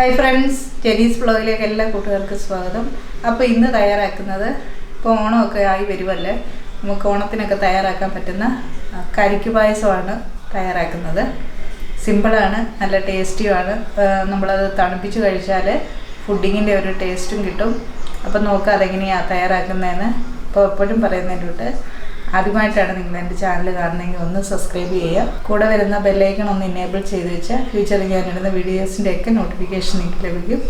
Hi friends ജെനീസ് ബ്ലോഗിലേക്ക് എല്ലാ കൂട്ടുകാർക്കും സ്വാഗതം. അപ്പോൾ ഇന്ന് തയ്യാറാക്കുന്നത് ഇപ്പോൾ ഓണമൊക്കെ ആയി വരുമല്ലേ? നമുക്ക് ഓണത്തിനൊക്കെ തയ്യാറാക്കാൻ പറ്റുന്ന കരിക്ക് പായസമാണ് തയ്യാറാക്കുന്നത്. സിമ്പിളാണ് നല്ല ടേസ്റ്റിയുമാണ് നമ്മളത് തണുപ്പിച്ച് കഴിച്ചാൽ ഫുഡിങ്ങിന്റെ ഒരു ടേസ്റ്റും കിട്ടും. അപ്പം നോക്കാം അതെങ്ങനെയാണ് തയ്യാറാക്കുന്നതെന്ന്. ഇപ്പോൾ എപ്പോഴും പറയുന്നതിന്റെ ആദ്യമായിട്ടാണ് നിങ്ങൾ എന്റെ ചാനൽ കാണുന്നതെങ്കിൽ ഒന്ന് സബ്സ്ക്രൈബ് ചെയ്യുക. കൂടെ വരുന്ന ബെല്ലൈക്കൺ ഒന്ന് എനേബിൾ ചെയ്ത് വെച്ചാൽ ഫ്യൂച്ചറിൽ ഞാൻ ഇടുന്ന വീഡിയോസിന്റെ ഒക്കെ നോട്ടിഫിക്കേഷൻ നിങ്ങൾക്ക് ലഭിക്കും.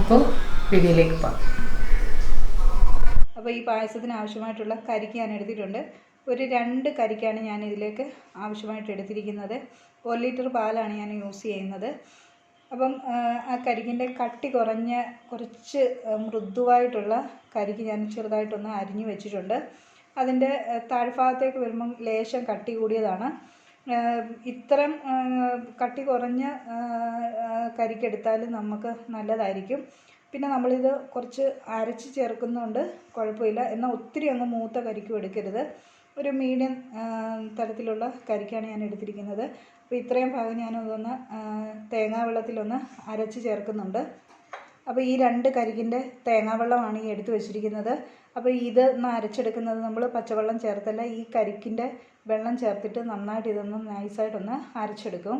അപ്പോൾ വീഡിയോയിലേക്ക് പോകാം. അപ്പോൾ ഈ പായസത്തിന് ആവശ്യമായിട്ടുള്ള കരിക്ക് ഞാൻ എടുത്തിട്ടുണ്ട്. ഒരു രണ്ട് കരിക്കാണ് ഞാൻ ഇതിലേക്ക് ആവശ്യമായിട്ട് എടുത്തിരിക്കുന്നത്. ഒരു ലിറ്റർ പാലാണ് ഞാൻ യൂസ് ചെയ്യുന്നത്. അപ്പം ആ കരിക്കിന്റെ കട്ടി കുറഞ്ഞ കുറച്ച് മൃദുവായിട്ടുള്ള കരിക്ക് ഞാൻ ചെറുതായിട്ടൊന്ന് അരിഞ്ഞു വെച്ചിട്ടുണ്ട്. അതിന്റെ താഴ്ഭാഗത്തേക്ക് വരുമ്പം ലേശം കട്ടി കൂടിയതാണ്. ഇത്തരം കട്ടി കുറഞ്ഞ കരിക്കെടുത്താലും നമുക്ക് നല്ലതായിരിക്കും. പിന്നെ നമ്മളിത് കുറച്ച് അരച്ച് ചേർക്കുന്നതുകൊണ്ട് കുഴപ്പമില്ല. എന്നാൽ ഒത്തിരി അങ്ങ് മൂത്ത കരിക്കും എടുക്കരുത്. ഒരു മീഡിയം തരത്തിലുള്ള കരിക്കാണ് ഞാൻ എടുത്തിരിക്കുന്നത്. അപ്പോൾ ഇത്രയും ഭാഗം ഞാനതൊന്ന് തേങ്ങാവെള്ളത്തിലൊന്ന് തേങ്ങാ വെള്ളത്തിലൊന്ന് അരച്ച് ചേർക്കുന്നുണ്ട്. അപ്പോൾ ഈ രണ്ട് കരിക്കിന്റെ തേങ്ങാവെള്ളമാണ് ഈ എടുത്തു വെച്ചിരിക്കുന്നത്. അപ്പോൾ ഇത് ഒന്ന് അരച്ചെടുക്കുന്നത് നമ്മൾ പച്ചവെള്ളം ചേർത്തല്ല ഈ കരിക്കിന്റെ വെള്ളം ചേർത്തിട്ട് നന്നായിട്ട് ഇതൊന്ന് നൈസായിട്ടൊന്ന് അരച്ചെടുക്കും.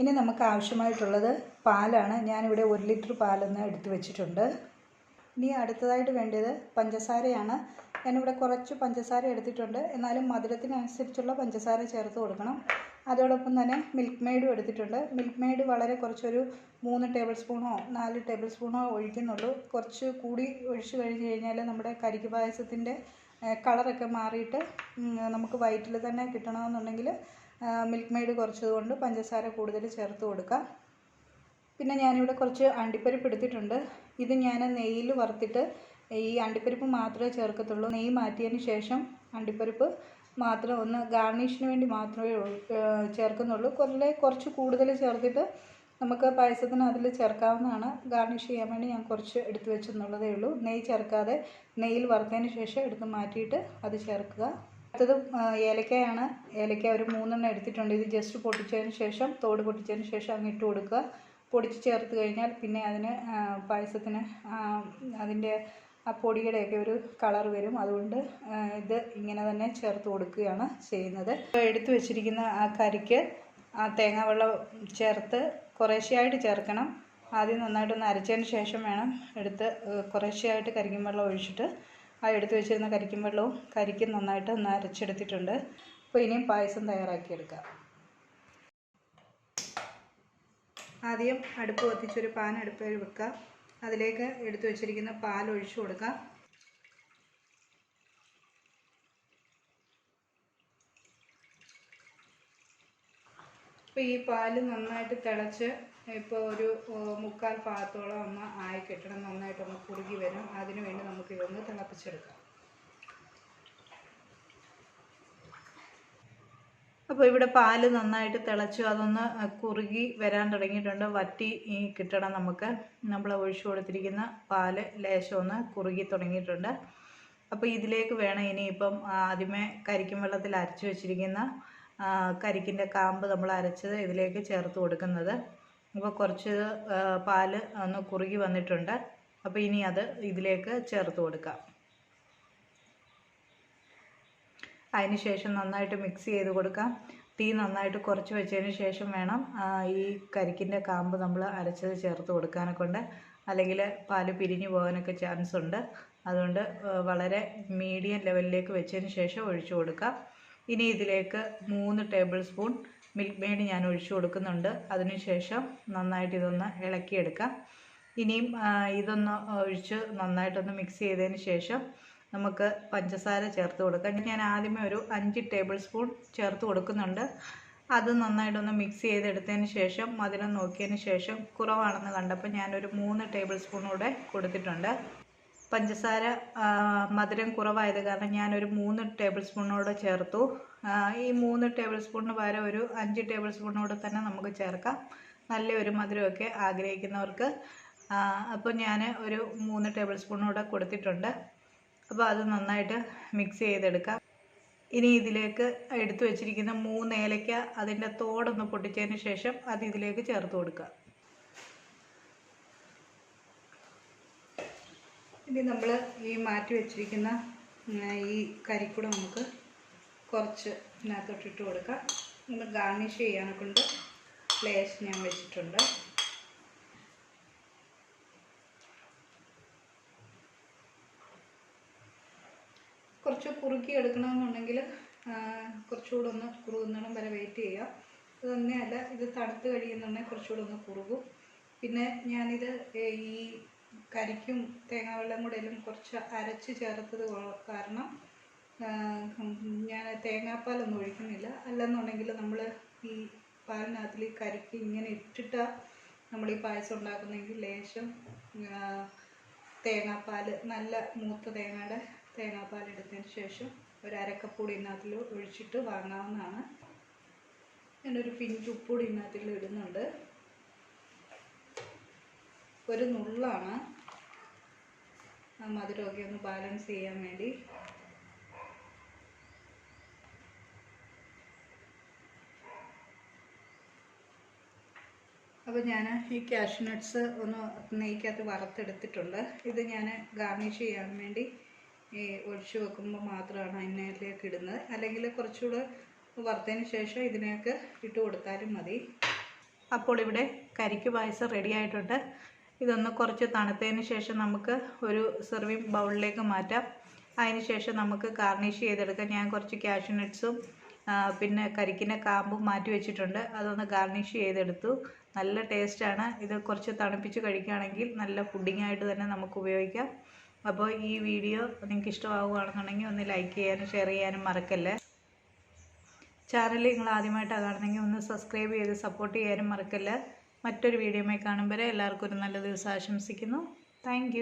ഇനി നമുക്ക് ആവശ്യമായിട്ടുള്ളത് പാലാണ്. ഞാനിവിടെ ഒരു ലിറ്റർ പാലൊന്ന് എടുത്തു വെച്ചിട്ടുണ്ട്. ഇനി അടുത്തതായിട്ട് വേണ്ടത് പഞ്ചസാരയാണ്. ഞാനിവിടെ കുറച്ച് പഞ്ചസാര എടുത്തിട്ടുണ്ട്. എന്നാലും മധുരത്തിനനുസരിച്ചുള്ള പഞ്ചസാര ചേർത്ത് കൊടുക്കണം. അതോടൊപ്പം തന്നെ മിൽക്ക് മെയ്ഡും എടുത്തിട്ടുണ്ട്. മിൽക്ക് മെയ്ഡ് വളരെ കുറച്ചൊരു മൂന്ന് ടേബിൾ സ്പൂണോ നാല് ടേബിൾ സ്പൂണോ ഒഴിക്കുന്നുള്ളൂ. കുറച്ച് കൂടി ഒഴിച്ച് കഴിഞ്ഞ് കഴിഞ്ഞാൽ നമ്മുടെ കരിക്ക് പായസത്തിന്റെ കളറൊക്കെ മാറിയിട്ട് നമുക്ക് വയറ്റിൽ തന്നെ കിട്ടണമെന്നുണ്ടെങ്കിൽ മിൽക്ക് മെയ്ഡ് കുറച്ചതുകൊണ്ട് പഞ്ചസാര കൂടുതൽ ചേർത്ത് കൊടുക്കാം. പിന്നെ ഞാനിവിടെ കുറച്ച് അണ്ടിപ്പരിപ്പ് എടുത്തിട്ടുണ്ട്. ഇത് ഞാൻ നെയ്യിൽ വറുത്തിട്ട് ഈ അണ്ടിപ്പരിപ്പ് മാത്രമേ ചേർക്കത്തുള്ളൂ. നെയ്യ് മാറ്റിയതിന് ശേഷം അണ്ടിപ്പരിപ്പ് മാത്രം ഒന്ന് ഗാർണിഷിന് വേണ്ടി മാത്രമേ ചേർക്കുന്നുള്ളൂ. കുറേ കുറച്ച് കൂടുതൽ ചേർത്തിട്ട് നമുക്ക് പായസത്തിന് അതിൽ ചേർക്കാവുന്നതാണ്. ഗാർണിഷ് ചെയ്യാൻ വേണ്ടി ഞാൻ കുറച്ച് എടുത്ത് വെച്ചെന്നുള്ളതേ ഉള്ളൂ. നെയ്യ് ചേർക്കാതെ നെയ്യിൽ വറുത്തതിന് ശേഷം എടുത്ത് മാറ്റിയിട്ട് അത് ചേർക്കുക. അടുത്തത് ഏലക്കയാണ്. ഏലക്ക ഒരു മൂന്നെണ്ണം എടുത്തിട്ടുണ്ട്. ഇത് ജസ്റ്റ് പൊട്ടിച്ചതിന് ശേഷം തോട് പൊട്ടിച്ചതിന് ശേഷം അങ്ങ് ഇട്ട് കൊടുക്കുക. പൊടിച്ച് ചേർത്ത് കഴിഞ്ഞാൽ പിന്നെ അതിന് പായസത്തിന് അതിന്റെ ആ പൊടിയുടെയൊക്കെ ഒരു കളർ വരും. അതുകൊണ്ട് ഇത് ഇങ്ങനെ തന്നെ ചേർത്ത് കൊടുക്കുകയാണ് ചെയ്യുന്നത്. എടുത്തു വെച്ചിരിക്കുന്ന ആ കറിക്ക് ആ തേങ്ങാവെള്ളം ചേർത്ത് കുറേശ്ശെയായിട്ട് ചേർക്കണം. ആദ്യം നന്നായിട്ടൊന്ന് അരച്ചതിന് ശേഷം വേണം എടുത്ത് കുറേശ്ശെയായിട്ട് കരിക്കും വെള്ളം ഒഴിച്ചിട്ട്. ആ എടുത്തു വെച്ചിരുന്ന കരിക്കും വെള്ളവും കരിക്കും നന്നായിട്ട് ഒന്ന് അരച്ചെടുത്തിട്ടുണ്ട്. അപ്പോൾ ഇനിയും പായസം തയ്യാറാക്കിയെടുക്കാം. ആദ്യം അടുപ്പ് കത്തിച്ചൊരു പാൻ അടുപ്പിൽ വെക്കുക അതിലേക്ക് എടുത്തു വെച്ചിരിക്കുന്ന പാൽ ഒഴിച്ചു കൊടുക്കാം ഇപ്പോൾ ഈ പാൽ നന്നായിട്ട് തിളച്ച് ഇപ്പോൾ ഒരു മുക്കാൽ ഭാഗത്തോളം ഒന്ന് ആയി കിട്ടണം. നന്നായിട്ടൊന്ന് കുറുകി വരും. അതിനു വേണ്ടി നമുക്ക് ഇതൊന്ന് തിളപ്പിച്ചെടുക്കാം. അപ്പോൾ ഇവിടെ പാൽ നന്നായിട്ട് തിളച്ചു അതൊന്ന് കുറുകി വരാൻ തുടങ്ങിയിട്ടുണ്ട്. വറ്റി കിട്ടണം നമുക്ക്. നമ്മൾ ഒഴിച്ചു കൊടുത്തിരിക്കുന്ന പാൽ ലേശം ഒന്ന് കുറുകി തുടങ്ങിയിട്ടുണ്ട്. അപ്പോൾ ഇതിലേക്ക് വേണം ഇനിയിപ്പം ആദ്യമേ കരിക്കും വെള്ളത്തിൽ അരച്ചു വെച്ചിരിക്കുന്ന കരിക്കിന്റെ കാമ്പ് നമ്മൾ അരച്ചത് ഇതിലേക്ക് ചേർത്ത് കൊടുക്കുന്നത്. അപ്പോൾ കുറച്ച് പാൽ ഒന്ന് കുറുകി വന്നിട്ടുണ്ട്. അപ്പോൾ ഇനി അത് ഇതിലേക്ക് ചേർത്ത് കൊടുക്കാം. അതിന് ശേഷം നന്നായിട്ട് മിക്സ് ചെയ്ത് കൊടുക്കാം. തീ നന്നായിട്ട് കുറച്ച് വെച്ചതിന് ശേഷം വേണം ഈ കരിക്കിന്റെ കാമ്പ് നമ്മൾ അരച്ചത് ചേർത്ത് കൊടുക്കാനെ കൊണ്ട് അല്ലെങ്കിൽ പാൽ പിരിഞ്ഞു പോകാനൊക്കെ ചാൻസ് ഉണ്ട്. അതുകൊണ്ട് വളരെ മീഡിയം ലെവലിലേക്ക് വെച്ചതിന് ശേഷം ഒഴിച്ചു കൊടുക്കാം. ഇനി ഇതിലേക്ക് മൂന്ന് ടേബിൾ സ്പൂൺ മിൽക്ക് മെയ്ഡ് ഞാൻ ഒഴിച്ചു കൊടുക്കുന്നുണ്ട്. അതിനുശേഷം നന്നായിട്ട് ഇതൊന്ന് ഇളക്കിയെടുക്കാം. ഇനിയും ഇതൊന്ന് ഒഴിച്ച് നന്നായിട്ടൊന്ന് മിക്സ് ചെയ്തതിന് ശേഷം നമുക്ക് പഞ്ചസാര ചേർത്ത് കൊടുക്കാം. ഞാൻ ആദ്യമേ ഒരു അഞ്ച് ടേബിൾ സ്പൂൺ ചേർത്ത് കൊടുക്കുന്നുണ്ട്. അത് നന്നായിട്ടൊന്ന് മിക്സ് ചെയ്തെടുത്തതിന് ശേഷം മധുരം നോക്കിയതിന് ശേഷം കുറവാണെന്ന് കണ്ടപ്പോൾ ഞാനൊരു മൂന്ന് ടേബിൾ സ്പൂൺ കൂടെ കൊടുത്തിട്ടുണ്ട്. പഞ്ചസാര മധുരം കുറവായത് കാരണം ഞാനൊരു മൂന്ന് ടേബിൾ സ്പൂണോടെ ചേർത്തു. ഈ മൂന്ന് ടേബിൾ സ്പൂണിന് പകരം ഒരു അഞ്ച് ടേബിൾ സ്പൂണോടെ തന്നെ നമുക്ക് ചേർക്കാം. നല്ലൊരു മധുരമൊക്കെ ആഗ്രഹിക്കുന്നവർക്ക്. അപ്പോൾ ഞാൻ ഒരു മൂന്ന് ടേബിൾ സ്പൂണോടെ കൊടുത്തിട്ടുണ്ട്. അപ്പോൾ അത് നന്നായിട്ട് മിക്സ് ചെയ്തെടുക്കാം. ഇനി ഇതിലേക്ക് എടുത്തു വെച്ചിരിക്കുന്ന മൂന്ന് ഏലയ്ക്ക അതിന്റെ തോടൊന്ന് പൊട്ടിച്ചതിന് ശേഷം അത് ഇതിലേക്ക് ചേർത്ത് കൊടുക്കുക. ഇനി നമ്മൾ ഈ മാറ്റി വെച്ചിരിക്കുന്ന ഈ കരിക്കൂട നമുക്ക് കുറച്ച് ഇതിനകത്തോട്ടിട്ട് കൊടുക്കാം. നമ്മൾ ഗാർണിഷ് ചെയ്യാനൊക്കെ ഉണ്ട്. പ്ലേസ് ഞാൻ വെച്ചിട്ടുണ്ട്. കുറച്ച് കുറുക്കി എടുക്കണമെന്നുണ്ടെങ്കിൽ കുറച്ചുകൂടെ ഒന്ന് കുറുകുന്നിടം വരെ വെയിറ്റ് ചെയ്യുക. അത് തന്നെയല്ല ഇത് തണുത്ത് കഴിയുന്നുണ്ടെങ്കിൽ കുറച്ചുകൂടെ ഒന്ന് കുറുകും. പിന്നെ ഞാനിത് ഈ കരിക്കും തേങ്ങാവെള്ളം കൂടെ എല്ലാം കുറച്ച് അരച്ച് ചേർത്തത് കാരണം ഞാൻ തേങ്ങാപ്പാലൊന്നും ഒഴിക്കുന്നില്ല. അല്ലെന്നുണ്ടെങ്കിൽ നമ്മൾ ഈ പാലിനകത്തിൽ ഈ കരിക്ക് ഇങ്ങനെ ഇട്ടിട്ടാണ് നമ്മൾ ഈ പായസം ഉണ്ടാക്കുന്നെങ്കിൽ ലേശം തേങ്ങാപ്പാൽ നല്ല മൂത്ത തേങ്ങയുടെ തേങ്ങാപ്പാൽ എടുത്തതിന് ശേഷം ഒരു അരക്കപ്പൊടി ഇതിനകത്തിൽ ഒഴിച്ചിട്ട് വാങ്ങാവുന്നതാണ്. ഞാനൊരു പിഞ്ച് ഉപ്പൂടി ഇതിനകത്തിൽ ഇടുന്നുണ്ട്. ഒരു നുള്ളാണ്. മധുരമൊക്കെ ഒന്ന് ബാലൻസ് ചെയ്യാൻ വേണ്ടി. അപ്പോൾ ഞാൻ ഈ കാഷ്യൂ നട്ട്സ് ഒന്ന് നെയ്ക്കകത്ത് വറുത്തെടുത്തിട്ടുണ്ട്. ഇത് ഞാൻ ഗാർണിഷ് ചെയ്യാൻ വേണ്ടി ഈ ഒഴിച്ചു വെക്കുമ്പോൾ മാത്രമാണ് അതിനകത്തേക്ക് ഇടുന്നത്. അല്ലെങ്കിൽ കുറച്ചുകൂടെ വറുത്തതിന് ശേഷം ഇതിനൊക്കെ ഇട്ട് കൊടുത്താലും മതി. അപ്പോൾ ഇവിടെ കരിക്ക് പായസം റെഡി ആയിട്ടുണ്ട്. ഇതൊന്ന് കുറച്ച് തണുത്തതിന് ശേഷം നമുക്ക് ഒരു സെർവിങ് ബൗളിലേക്ക് മാറ്റാം. അതിന് ശേഷം നമുക്ക് ഗാർണിഷ് ചെയ്തെടുക്കാം. ഞാൻ കുറച്ച് കാഷ്യൂ നട്ട്സും പിന്നെ കരിക്കിന്റെ കാമ്പും മാറ്റി വെച്ചിട്ടുണ്ട്. അതൊന്ന് ഗാർണിഷ് ചെയ്തെടുത്തു. നല്ല ടേസ്റ്റാണ് ഇത് കുറച്ച് തണുപ്പിച്ച് കഴിക്കുകയാണെങ്കിൽ നല്ല പുഡിംഗ് ആയിട്ട് തന്നെ നമുക്ക് ഉപയോഗിക്കാം. അപ്പോൾ ഈ വീഡിയോ നിങ്ങൾക്ക് ഇഷ്ടമാവുകയാണെന്നുണ്ടെങ്കിൽ ഒന്ന് ലൈക്ക് ചെയ്യാനും ഷെയർ ചെയ്യാനും മറക്കല്ലേ? ചാനൽ നിങ്ങൾ ആദ്യമായിട്ടാണ് കാണുന്നെങ്കിൽ ഒന്ന് സബ്സ്ക്രൈബ് ചെയ്ത് സപ്പോർട്ട് ചെയ്യാനും മറക്കല്ലേ? മറ്റൊരു വീഡിയോമായി കാണുമ്പോൾ എല്ലാവർക്കും ഒരു നല്ല ദിവസം ആശംസിക്കുന്നു. താങ്ക്